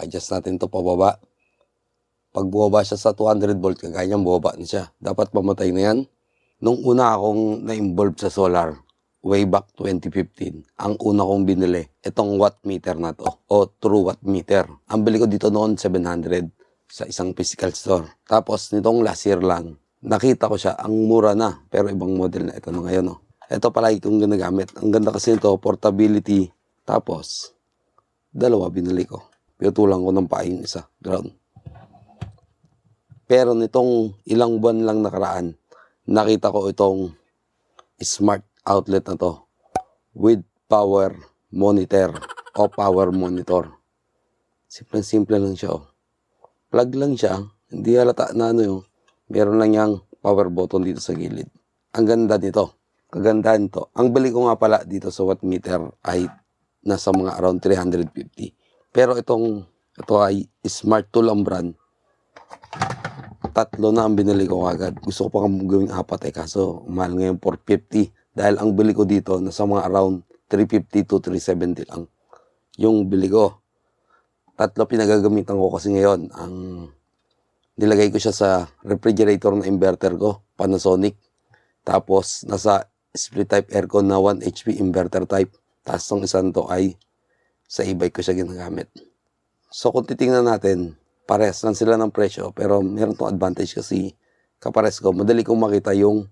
Adjust natin to pababa. Pag bumaba siya sa 200 volt, kagaya niyan, bumaba na siya. Dapat mamatay na yan. Nung una akong na-involve sa solar, way back 2015, ang una kong binili, itong watt meter na to, o true watt meter. Ang bili ko dito noon, 700 sa isang physical store. Tapos, nitong last year lang, nakita ko siya, ang mura na, pero ibang model na ito na ngayon. No? Ito palagi kong ginagamit. Ang ganda kasi nito, portability. Tapos, dalawa binili ko. Pinutulang ko ng paing isa, ground. Pero nitong ilang buwan lang nakaraan, nakita ko itong smart outlet na to with power monitor o power monitor. Simple-simple lang siya. Oh. Plug lang siya. Hindi halata na ano yung meron lang yung power button dito sa gilid. Ang ganda nito. Kagandahan to. Ang bili ko nga pala dito sa watt meter ay nasa mga around 350. Pero itong ito ay smart tool ang brand tatlo na ang binili ko agad. Gusto ko pa gawing apat eh, kaso mahal ngayon 450. Dahil ang bili ko dito, nasa mga around 350 to 370 lang. Yung bili ko. Tatlo pinagagamitan ko kasi ngayon. Ang nilagay ko siya sa refrigerator na inverter ko, Panasonic. Tapos, nasa split type aircon na 1 HP inverter type. Tapos, tong isang to ay sa e-bike ko siya ginagamit. So, kung titingnan natin, pares lang sila ng presyo pero meron tong advantage kasi kapares ko madali kong makita yung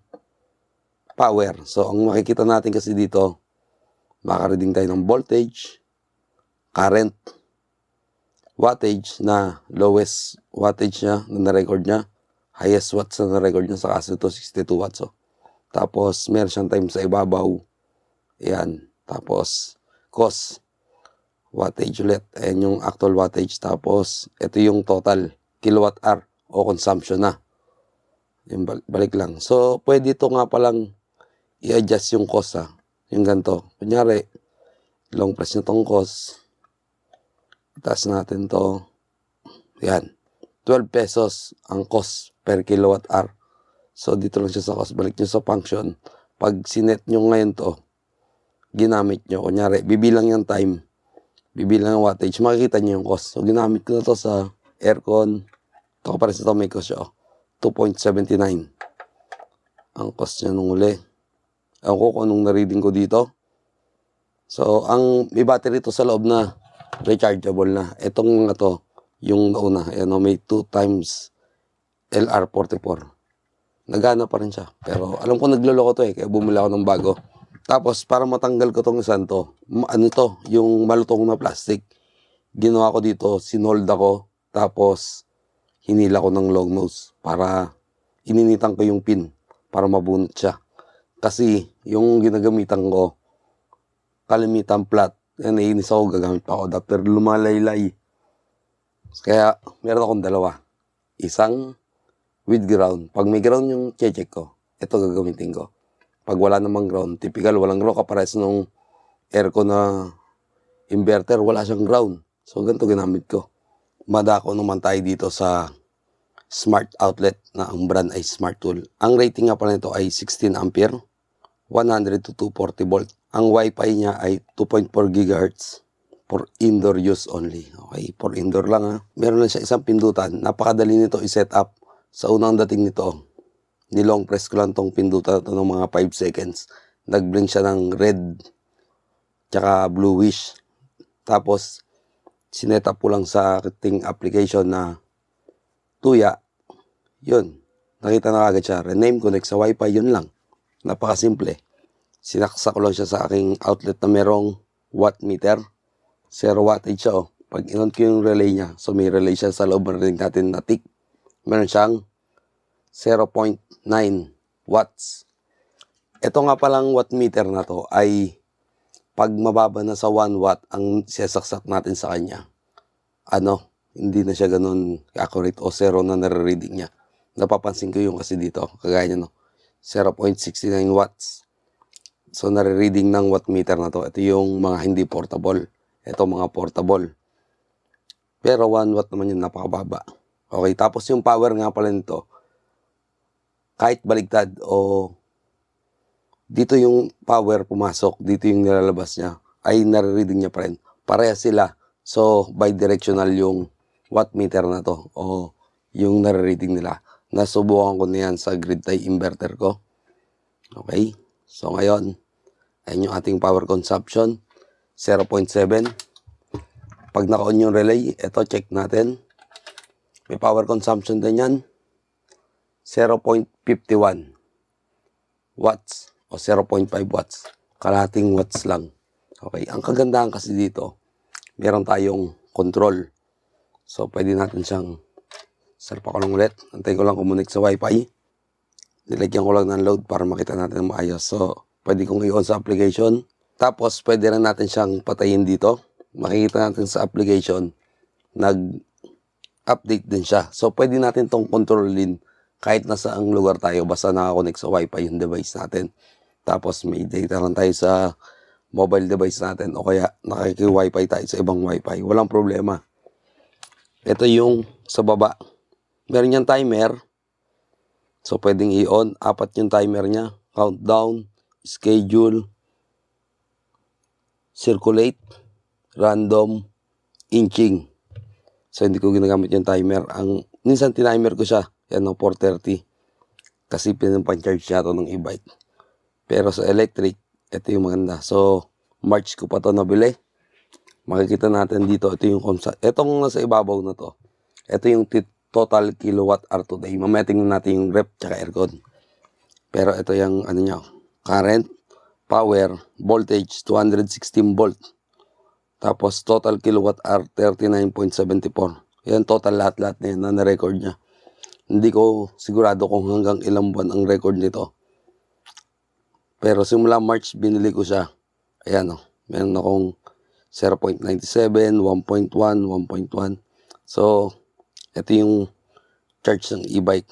power so ang makikita natin kasi dito makareading tayo ng voltage current wattage na lowest wattage niya na na-record niya highest watts na na-record niya sa kaso ito 62 watts oh. tapos meron siyang time sa ibabaw yan tapos cost wattage ulit. Ayan yung actual wattage. Tapos, ito yung total kilowatt hour o consumption na. Yung bal- balik lang. So, pwede ito nga palang i-adjust yung cost ha. Yung ganito. Kunyari, long press nyo tong cost. Itaas natin to. Yan. 12 pesos ang cost per kilowatt hour. So, dito lang siya sa cost. Balik nyo sa function. Pag sinet nyo ngayon to, ginamit nyo. Kunyari, bibilang yung time bibilang ng wattage, makikita niyo yung cost. So, ginamit ko na to sa aircon. Ito ko pa rin sa ito, may cost siya. oh. 2.79. Ang cost niya nung uli. Ewan ko kung anong na-reading ko dito. So, ang may battery to sa loob na rechargeable na. Itong mga to, yung nauna, ayan o, may 2 times LR44. Nagana pa rin siya. Pero alam ko nagloloko to eh, kaya bumili ako ng bago. Tapos, para matanggal ko tong isang to, ano to, yung malutong na plastic, ginawa ko dito, sinold ako, tapos, hinila ko ng long nose para ininitan ko yung pin para mabunot siya. Kasi, yung ginagamitan ko, kalimitan flat, yan, naiinis ako, gagamit pa ako adapter, lumalaylay. Kaya, meron akong dalawa. Isang with ground. Pag may ground yung check ko, ito gagamitin ko. Pag wala namang ground, typical, walang ground, kapares nung aircon na inverter, wala siyang ground. So, ganito ginamit ko. Madako naman tayo dito sa smart outlet na ang brand ay Smart Tool. Ang rating nga pala nito ay 16 ampere, 100 to 240 volt. Ang wifi niya ay 2.4 gigahertz for indoor use only. Okay, for indoor lang ha. Meron lang siya isang pindutan. Napakadali nito i-set up. Sa unang dating nito, nilong press ko lang tong pindutan to ng mga 5 seconds. Nag-blink siya ng red tsaka bluish. Tapos, sinet up ko lang sa ating application na tuya. Yun. Nakita na agad siya. Rename connect sa wifi, yun lang. Napakasimple. Sinaksak ko lang siya sa aking outlet na merong watt meter. Zero wattage siya, oh. Pag inon ko yung relay niya, so may relay siya sa loob ring natin na tick. Meron siyang 0.9 watts. Ito nga palang watt meter na to ay pag mababa na sa 1 watt ang sisaksak natin sa kanya, ano, hindi na siya ganun accurate o zero na nare-reading niya. Napapansin ko yung kasi dito, kagaya niya no, 0.69 watts. So, nare-reading ng watt meter na to. Ito yung mga hindi portable. Ito mga portable. Pero 1 watt naman yun, napakababa. Okay, tapos yung power nga pala nito, kahit baligtad o dito yung power pumasok, dito yung nilalabas niya, ay nare-reading niya pa rin. Pareha sila So, bidirectional yung watt meter na to o yung nare-reading nila. Nasubukan ko na yan sa grid tie inverter ko. Okay? So, ngayon, ayan yung ating power consumption. 0.7. Pag naka-on yung relay, ito check natin. May power consumption din yan. 0.51 watts o 0.5 watts. Kalahating watts lang. Okay, ang kagandahan kasi dito, meron tayong control. So, pwede natin siyang sarpa ko lang ulit. Antayin ko lang kumunik sa wifi. Nilagyan ko lang ng load para makita natin ng maayos. So, pwede kong i-on sa application. Tapos, pwede rin natin siyang patayin dito. Makikita natin sa application, nag-update din siya. So, pwede natin tong kontrolin kahit nasa ang lugar tayo, basta nakakonect sa wifi yung device natin. Tapos, may data lang tayo sa mobile device natin o kaya nakiki-wifi tayo sa ibang wifi. Walang problema. Ito yung sa baba. Meron yung timer. So, pwedeng i-on. Apat yung timer niya. Countdown, schedule, circulate, random, inching. So, hindi ko ginagamit yung timer. Ang, minsan tinimer ko siya. Yan ng 430. Kasi pinapancharge siya to ng e-bike. Pero sa electric, ito yung maganda. So, March ko pa to nabili. Makikita natin dito, ito yung consa- Itong nasa ibabaw na to. Ito yung total kilowatt hour today. Mamaya tingnan natin yung rep tsaka aircon. Pero ito yung ano niya, current, power, voltage 216 volt. Tapos total kilowatt hour 39.74. Yan total lahat-lahat na yan na na-record niya. Hindi ko sigurado kung hanggang ilang buwan ang record nito. Pero simula March binili ko siya. Ayan o. Meron akong 0.97, 1.1, 1.1. So, ito yung charge ng e-bike.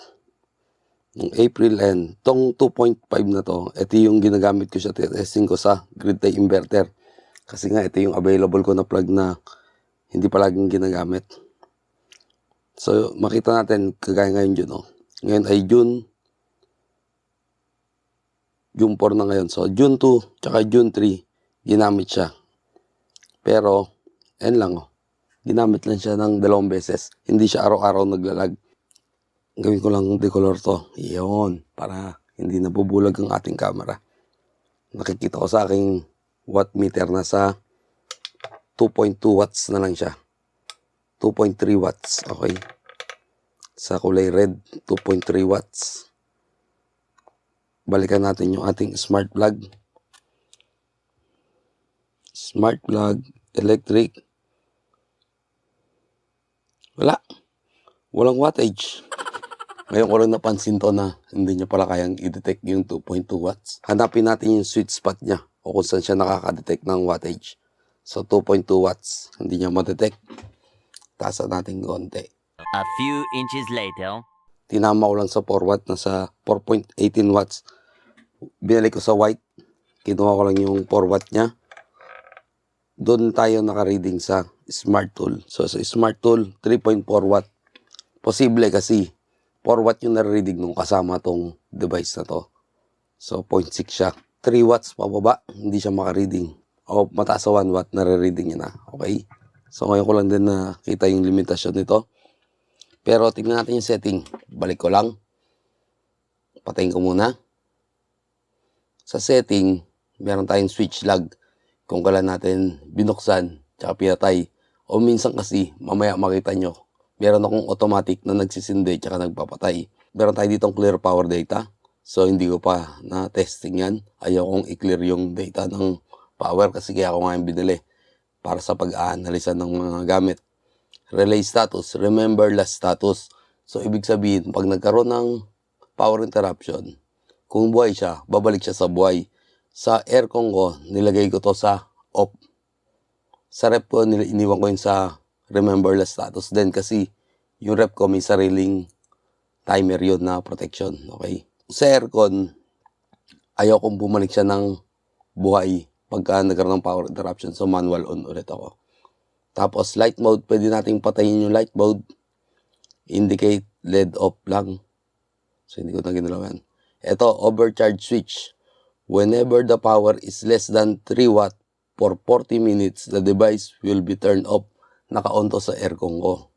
Ng April and tong 2.5 na to, ito yung ginagamit ko siya, testing ko sa grid tie inverter. Kasi nga ito yung available ko na plug na hindi palaging ginagamit. So, makita natin kagaya ngayon June. Oh. Ngayon ay June June 4 na ngayon. So, June 2, tsaka June 3, ginamit siya. Pero, yan lang oh. Ginamit lang siya ng dalawang beses. Hindi siya araw-araw naglalag. Gawin ko lang decolor to. Iyon. Para hindi nabubulag ang ating camera. Nakikita ko sa aking watt meter na sa 2.2 watts na lang siya. 2.3 watts. Okay. Sa kulay red, 2.3 watts balikan natin yung ating smart plug. Smart plug, electric. Wala. Walang wattage. Ngayon ko lang napansin to na hindi niya pala kayang i-detect yung 2.2 watts. Hanapin natin yung sweet spot niya o kung saan siya nakaka-detect ng wattage. So 2.2 watts, hindi niya ma-detect. Taasan natin konti. A few inches later. tinama ko lang sa 4 watt na sa 4.18 watts. Binalik ko sa white. Kinuha ko lang yung 4 watt niya. Doon tayo naka-reading sa smart tool. So sa smart tool, 3.4 watt. Posible kasi 4 watt yung nare-reading nung kasama tong device na to. So 0.6 siya. 3 watts pababa, hindi siya maka-reading. O mataas sa 1 watt, nare-reading niya na. Okay? So ngayon ko lang din nakita yung limitasyon nito. Pero tingnan natin yung setting. Balik ko lang. Patayin ko muna. Sa setting, meron tayong switch lag. Kung kailan natin binuksan, tsaka pinatay. O minsan kasi, mamaya makita nyo, meron akong automatic na nagsisindi tsaka nagpapatay. Meron tayo ditong clear power data. So, hindi ko pa na-testing yan. Ayaw kong i-clear yung data ng power kasi kaya ako nga yung binili para sa pag-aanalisa ng mga gamit relay status, remember last status. So, ibig sabihin, pag nagkaroon ng power interruption, kung buhay siya, babalik siya sa buhay. Sa aircon ko, nilagay ko to sa off. Sa rep ko, iniwan ko yun sa remember last status din kasi yung rep ko may sariling timer yun na protection. Okay? Sa aircon, ayaw kong bumalik siya ng buhay pagka nagkaroon ng power interruption. So, manual on ulit ako. Tapos light mode, pwede nating patayin yung light mode. Indicate LED off lang. So hindi ko na ginalaw. Ito, overcharge switch. Whenever the power is less than 3 watt for 40 minutes, the device will be turned off naka-on to sa aircon ko.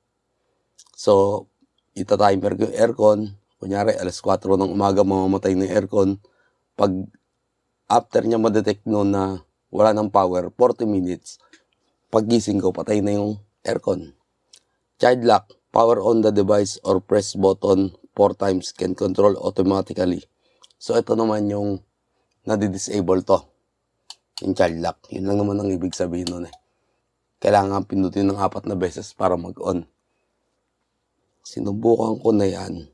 So, ita-timer ko yung aircon. Kunyari, alas 4 ng umaga mamamatay yung aircon. Pag after niya ma-detect no na wala ng power, 40 minutes, paggising ko, patay na yung aircon. Child lock, power on the device or press button four times can control automatically. So, ito naman yung nadi-disable to. Yung child lock. Yun lang naman ang ibig sabihin nun eh. Kailangan pindutin ng apat na beses para mag-on. Sinubukan ko na yan.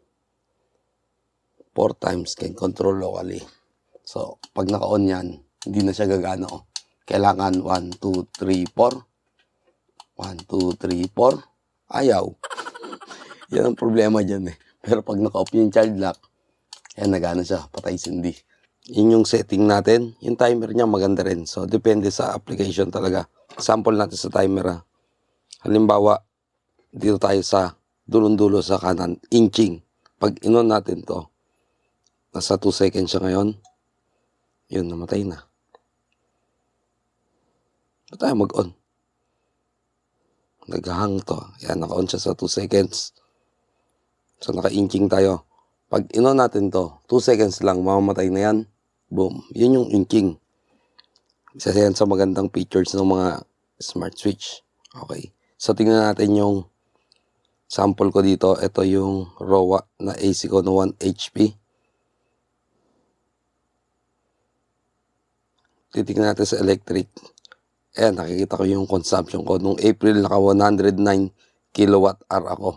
Four times can control locally. So, pag naka-on yan, hindi na siya gagana. Oh. Kailangan 1, 2, 3, 4. 1, 2, 3, 4. Ayaw. yan ang problema dyan eh. Pero pag naka-off yung child lock, yan nagana siya. Patay sindi. Yun yung setting natin. Yung timer niya maganda rin. So, depende sa application talaga. Sample natin sa timer ha. Halimbawa, dito tayo sa dulong-dulo sa kanan, inching. Pag inon natin to, nasa 2 seconds siya ngayon, yun, namatay na. Ba't tayo mag-on? Naghahang to. Yan, naka-on siya sa 2 seconds. So, naka-inching tayo. Pag inon natin to, 2 seconds lang, mamamatay na yan. Boom. Yun yung inching. Isa yan sa magandang features ng mga smart switch. Okay. So, tingnan natin yung sample ko dito. Ito yung ROWA na AC ko na 1 HP. Titingnan natin sa electric. Ayan, nakikita ko yung consumption ko. Nung April, naka 109 kilowatt hour ako.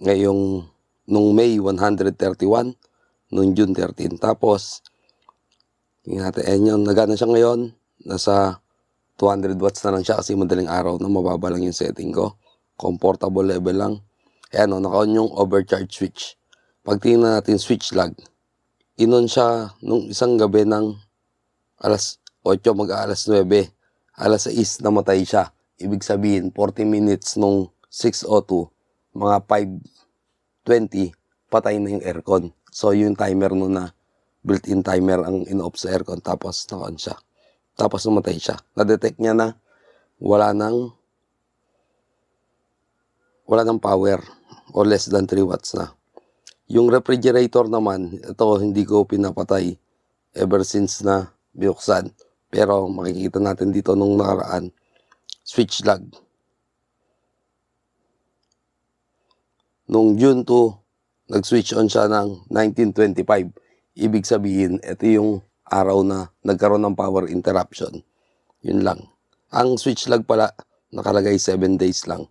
Ngayong, nung May, 131. Nung June 13. Tapos, tingnan natin. Ayan yun, nagana siya ngayon. Nasa 200 watts na lang siya kasi madaling araw na mababa lang yung setting ko. Comfortable level lang. Ayan o, naka-on yung overcharge switch. Pag tingnan natin switch lag, inon siya nung isang gabi ng alas 8 mag alas 9. Alas 6 namatay siya. Ibig sabihin, 40 minutes nung 6.02, mga 5.20, patay na yung aircon. So, yung timer nun na built-in timer ang in-off sa aircon tapos naka-on siya. Tapos namatay siya. Na-detect niya na wala nang wala nang power o less than 3 watts na. Yung refrigerator naman, ito hindi ko pinapatay ever since na binuksan. Pero makikita natin dito nung nakaraan, switch lag. Nung June 2, nag-switch on siya ng 1925. Ibig sabihin, ito yung araw na nagkaroon ng power interruption. Yun lang. Ang switch lag pala, nakalagay 7 days lang.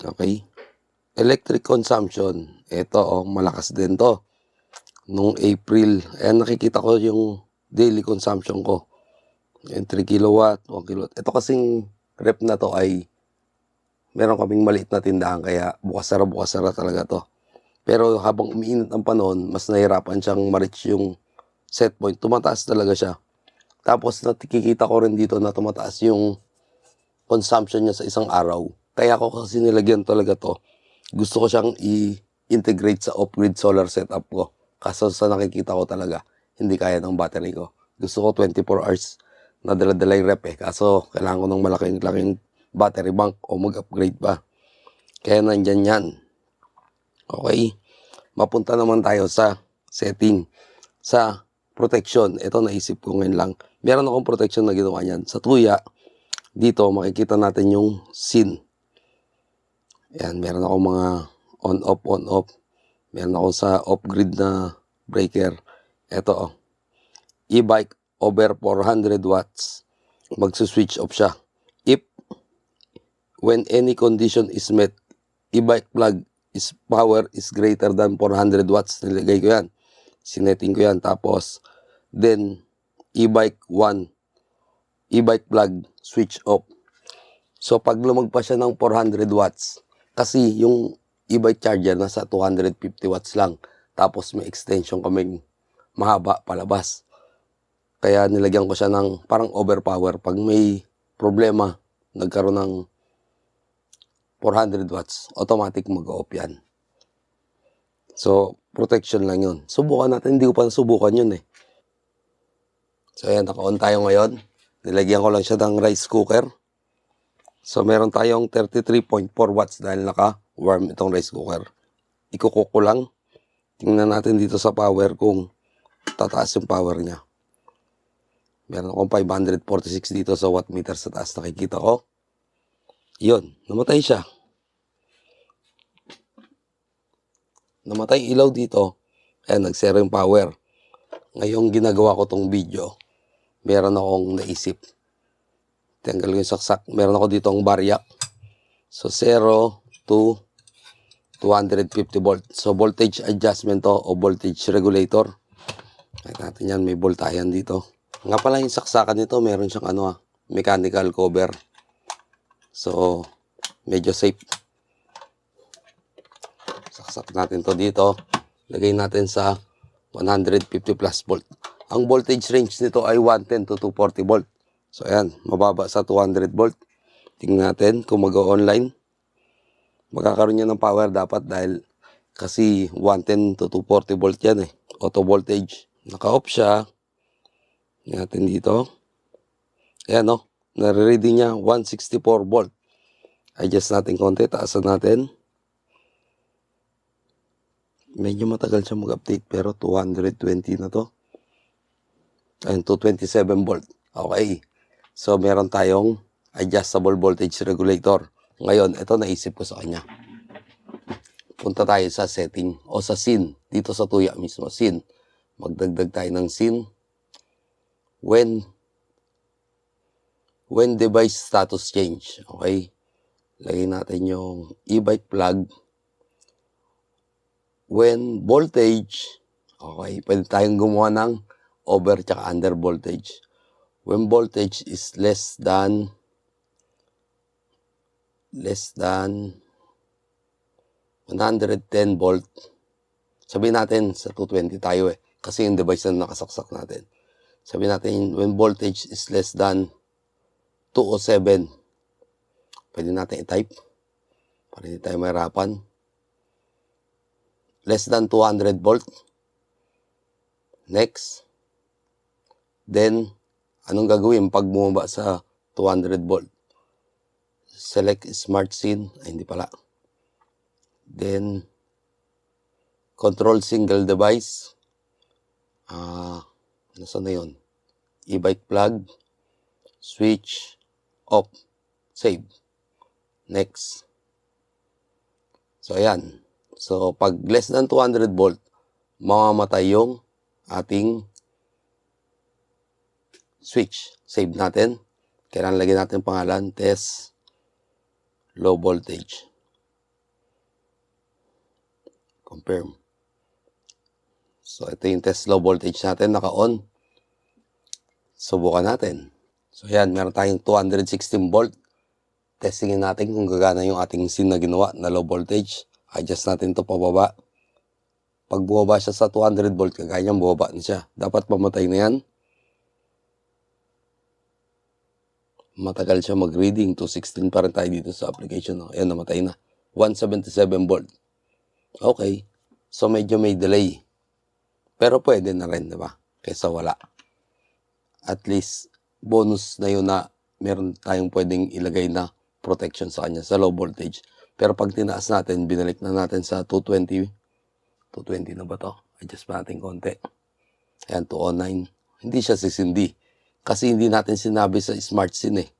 Okay? Electric consumption, ito oh, malakas din to. Nung April, ayan nakikita ko yung daily consumption ko. Yung 3 kilowatt, 1 kilowatt. Ito kasing rep na to ay meron kaming maliit na tindahan kaya bukas-sara bukas-sara talaga to. Pero habang umiinit ang panahon, mas nahirapan siyang ma-reach yung set point. Tumataas talaga siya. Tapos nakikita ko rin dito na tumataas yung consumption niya sa isang araw. Kaya ako kasi nilagyan talaga to. Gusto ko siyang i-integrate sa off-grid solar setup ko. Kaso sa nakikita ko talaga, hindi kaya ng battery ko. Gusto ko 24 hours na dala-dala yung rep eh. Kaso kailangan ko ng malaking-laking battery bank o mag-upgrade pa. Kaya nandyan yan. Okay. Mapunta naman tayo sa setting. Sa protection. Ito naisip ko ngayon lang. Meron akong protection na ginawa niyan. Sa tuya, dito makikita natin yung scene. Yan, meron akong mga on-off, on-off. Meron ako sa off-grid na breaker. Ito, oh. E-bike over 400 watts. Magsuswitch off siya. If, when any condition is met, e-bike plug is power is greater than 400 watts. Nilagay ko yan. Sineting ko yan. Tapos, then, e-bike 1, e-bike plug, switch off. So, pag lumagpas siya ng 400 watts, kasi yung e-bike charger nasa 250 watts lang. Tapos may extension kaming mahaba palabas. Kaya nilagyan ko siya ng parang overpower. Pag may problema, nagkaroon ng 400 watts, automatic mag-off yan. So, protection lang yun. Subukan natin. Hindi ko pa nasubukan yun eh. So, ayan. Naka-on tayo ngayon. Nilagyan ko lang siya ng rice cooker. So, meron tayong 33.4 watts dahil naka-warm itong rice cooker. Ikukuko lang. Tingnan natin dito sa power kung tataas yung power niya. Meron akong 546 dito sa watt meter sa taas. Nakikita ko. Yun, namatay siya. Namatay ilaw dito. Ayan, nagsero yung power. Ngayong ginagawa ko tong video, meron akong naisip. Tanggal yung saksak. Meron ako dito ang baryak. So, 0 to 250 volt. So, voltage adjustment to o voltage regulator. Kaya natin yan, may voltayan dito. Nga pala yung saksakan nito, meron siyang ano ah, mechanical cover. So, medyo safe. Saksak natin to dito. Lagay natin sa 150 plus volt. Ang voltage range nito ay 110 to 240 volt. So, ayan, mababa sa 200 volt. Tingnan natin kung mag-online. Magkakaroon niya ng power dapat dahil kasi 110 to 240 volt yan eh. Auto voltage. Naka-off siya. Tingnan natin dito. Ayan no. Nare-reading niya 164 volt. Adjust natin konti. Taasan natin. Medyo matagal siya mag-update pero 220 na to. Ayun, 227 volt. Okay. So, meron tayong adjustable voltage regulator. Ngayon, ito naisip ko sa kanya. Punta tayo sa setting o sa scene. Dito sa tuya mismo, scene. Magdagdag tayo ng scene. When when device status change. Okay? Lagay natin yung e-bike plug. When voltage, okay, pwede tayong gumawa ng over tsaka under voltage. When voltage is less than less than 110 volt. Sabihin natin sa 220 tayo eh. Kasi yung device na nakasaksak natin. Sabihin natin when voltage is less than 207. Pwede natin i-type. Para hindi tayo mahirapan. Less than 200 volt. Next. Then, anong gagawin pag bumaba sa 200 volt? Select smart scene. Ay, hindi pala. Then, control single device. Ah, nasa na yun? E-bike plug. Switch. Off. Save. Next. So, ayan. So, pag less than 200 volt, mamamatay yung ating switch. Save natin. Kailangan lagyan natin pangalan, test, low voltage. Confirm. So, ito yung test low voltage natin, naka-on. Subukan natin. So, yan, meron tayong 216 volt. Testingin natin kung gagana yung ating scene na ginawa na low voltage. Adjust natin to pababa. Pag bumaba siya sa 200 volt, kagaya niyang bumaba na siya. Dapat mamatay na yan. Matagal siya mag-reading. 216 pa rin tayo dito sa application. No? Ayan, namatay na. 177 volt. Okay. So, medyo may delay. Pero pwede na rin, di ba? Kesa wala. At least, bonus na yun na meron tayong pwedeng ilagay na protection sa kanya sa low voltage. Pero pag tinaas natin, binalik na natin sa 220. 220 na ba to? Adjust pa natin konti. Ayan, 209. Hindi siya sisindi. Kasi hindi natin sinabi sa smart scene eh,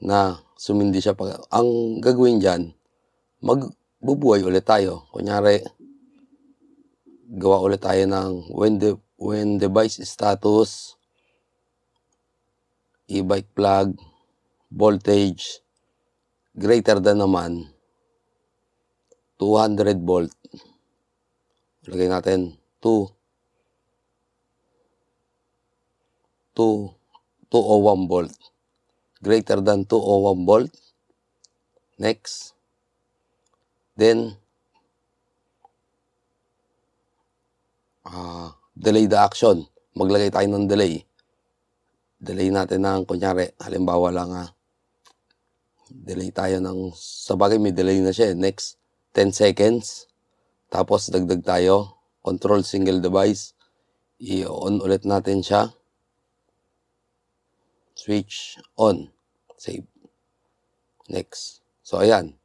na sumindi siya. Pag, ang gagawin dyan, magbubuhay ulit tayo. Kunyari, gawa ulit tayo ng when, the, when device status, e-bike plug, voltage, greater than naman 200 volt. Lagay natin 2 2 201 volt. Greater than 201 volt. Next. Then ah delay the action. Maglagay tayo ng delay. Delay natin ng kunyari, halimbawa lang ah, delay tayo ng, sa may delay na siya eh. Next, 10 seconds. Tapos dagdag tayo, control single device. I-on ulit natin siya. Switch on. Save. Next. So, ayan.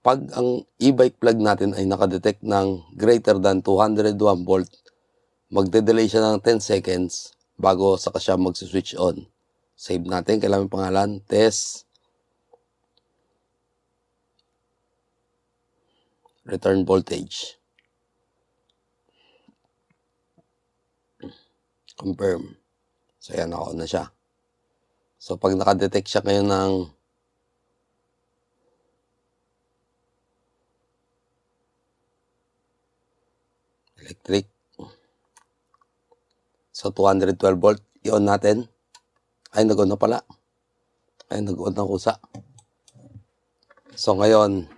Pag ang e-bike plug natin ay nakadetect ng greater than 201 volt, magde-delay siya ng 10 seconds bago saka siya mag-switch on. Save natin. Kailangan pangalan. Test. Return voltage. Confirm. So, ayan, ako na siya. So, pag nakadetect siya ngayon ng electric. So, 212 volt. I-on natin. Ay, nag-on na pala. Ay, nag-on na kusa. So, ngayon,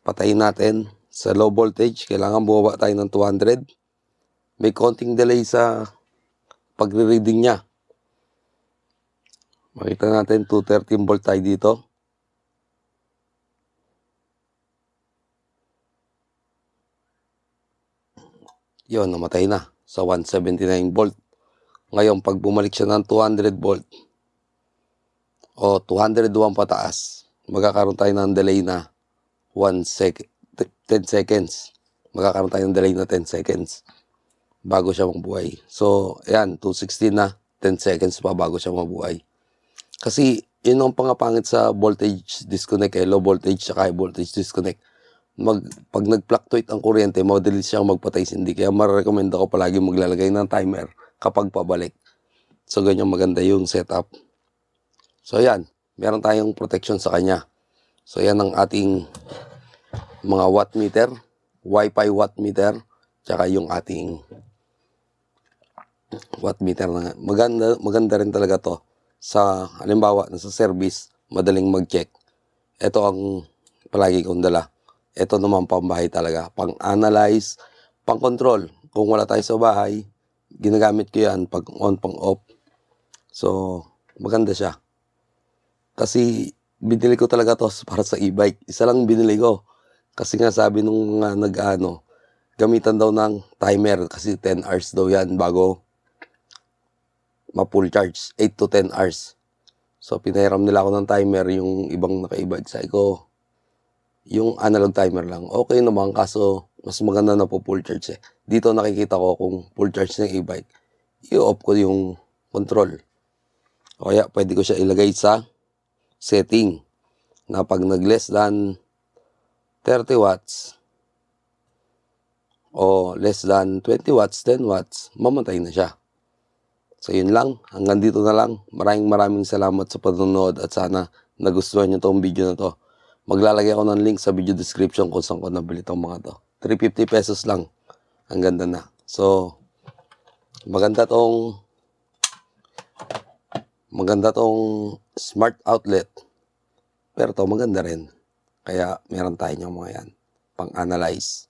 patayin natin sa low voltage. Kailangan bumaba tayo ng 200. May konting delay sa pagre-reading niya. Makita natin 213 volt tayo dito. Yun, namatay na sa 179 volt. Ngayon, pag bumalik siya ng 200 volt o 201 pataas, magkakaroon tayo ng delay na 1 sec 10 seconds. Magkakaroon tayo ng delay na 10 seconds bago siya mabuhay. So, ayan, 216 na, 10 seconds pa bago siya mabuhay. Kasi, yun ang pangapangit sa voltage disconnect, eh, low voltage at high voltage disconnect. Mag, pag nag-fluctuate ang kuryente, madali siyang magpatay sindi. Kaya marecommend ako palagi maglalagay ng timer kapag pabalik. So, ganyan maganda yung setup. So, ayan, meron tayong protection sa kanya. So, yan ang ating mga watt meter, Wi-Fi watt meter, tsaka yung ating watt meter na maganda maganda rin talaga to sa halimbawa sa service madaling mag-check. Ito ang palagi kong dala. Ito naman pambahay talaga. Pang analyze pang control kung wala tayo sa bahay ginagamit ko yan pag on pang off. So maganda siya. Kasi binili ko talaga to para sa e-bike. Isa lang binili ko. Kasi nga sabi nung mga nag-ano gamitan daw ng timer. Kasi 10 hours daw yan bago ma-full charge. 8 to 10 hours. So, pinahiram nila ako ng timer yung ibang naka-e-bike. Sabi ko, yung analog timer lang. Okay naman, kaso mas maganda na po full charge eh. Dito nakikita ko kung full charge ng e-bike. I-off ko yung control. O kaya, pwede ko siya ilagay sa setting na pag nag-less than 30 watts o less than 20 watts, 10 watts, mamatay na siya. So yun lang, hanggang dito na lang. Maraming maraming salamat sa panonood at sana nagustuhan nyo tong video na to. Maglalagay ako ng link sa video description kung saan ko nabili tong mga to. 350 pesos lang. Ang ganda na. So, maganda tong maganda tong smart outlet. Pero to maganda rin. Kaya meron tayo mga yan. Pang-analyze.